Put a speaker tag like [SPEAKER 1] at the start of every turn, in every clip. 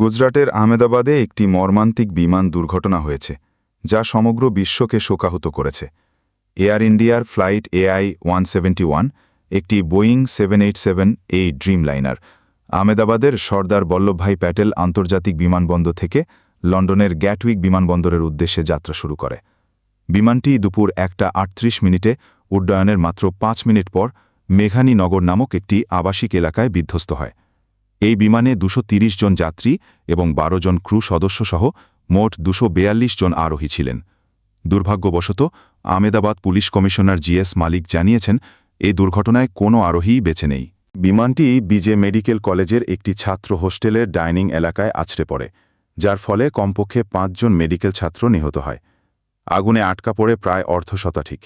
[SPEAKER 1] গুজরাটের আহমেদাবাদে একটি মর্মান্তিক বিমান দুর্ঘটনা হয়েছে, যা সমগ্র বিশ্বকে শোকাহত করেছে। এয়ার ইন্ডিয়ার flight AI one seventy one, একটি Boeing seven eight seven eight Dreamliner, আহমেদাবাদের Sardar Vallabhbhai Patel আন্তর্জাতিক বিমানবন্দর থেকে লন্ডনের গ্যাটউইক বিমানবন্দরের উদ্দেশ্যে যাত্রা শুরু করে। বিমানটি দুপুর একটা আটত্রিশ মিনিটে উড্ডয়নের মাত্র পাঁচ মিনিট পর মেঘানী নগর নামক একটি আবাসিক এলাকায় বিধ্বস্ত হয়। এই বিমানে দুশো জন যাত্রী এবং ১২ জন ক্রু সদস্যসহ মোট দুশো জন আরোহী ছিলেন। দুর্ভাগ্যবশত Ahmedabad police commissioner GS Malik জানিয়েছেন এই দুর্ঘটনায় কোনো আরোহীই বেছে নেই। বিমানটি বিজে মেডিকেল কলেজের একটি ছাত্র হোস্টেলের ডাইনিং এলাকায় আছড়ে পড়ে, যার ফলে কমপক্ষে পাঁচজন মেডিকেল ছাত্র নিহত হয়। আগুনে আটকা পড়ে প্রায় অর্ধশতাধিক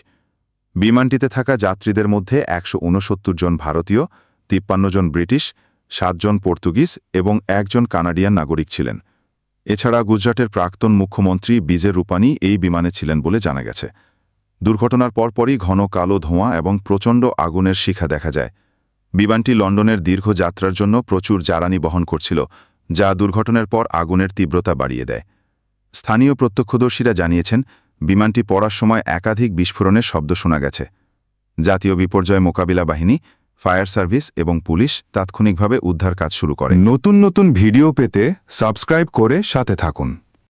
[SPEAKER 1] বিমানটিতে থাকা যাত্রীদের মধ্যে একশো উনসত্তর জন ভারতীয়, তিপ্পান্ন জন ব্রিটিশ সাতজন পর্তুগিজ এবং একজন কানাডিয়ান নাগরিক ছিলেন। এছাড়া গুজরাটের প্রাক্তন মুখ্যমন্ত্রী বিজে রূপানি এই বিমানে ছিলেন বলে জানা গেছে। দুর্ঘটনার পরপরই ঘন কালো ধোঁয়া এবং প্রচণ্ড আগুনের শিখা দেখা যায়। বিমানটি লন্ডনের দীর্ঘ যাত্রার জন্য প্রচুর জ্বালানি বহন করছিল, যা দুর্ঘটনার পর আগুনের তীব্রতা বাড়িয়ে দেয়। স্থানীয় প্রত্যক্ষদর্শীরা জানিয়েছেন, বিমানটি পড়ার সময় একাধিক বিস্ফোরণের শব্দ শোনা গেছে। জাতীয় বিপর্যয় মোকাবিলা বাহিনী ফায়ার সার্ভিস এবং পুলিশ তাৎক্ষণিকভাবে উদ্ধার কাজ শুরু করে। নতুন নতুন ভিডিও পেতে সাবস্ক্রাইব করে সাথে থাকুন।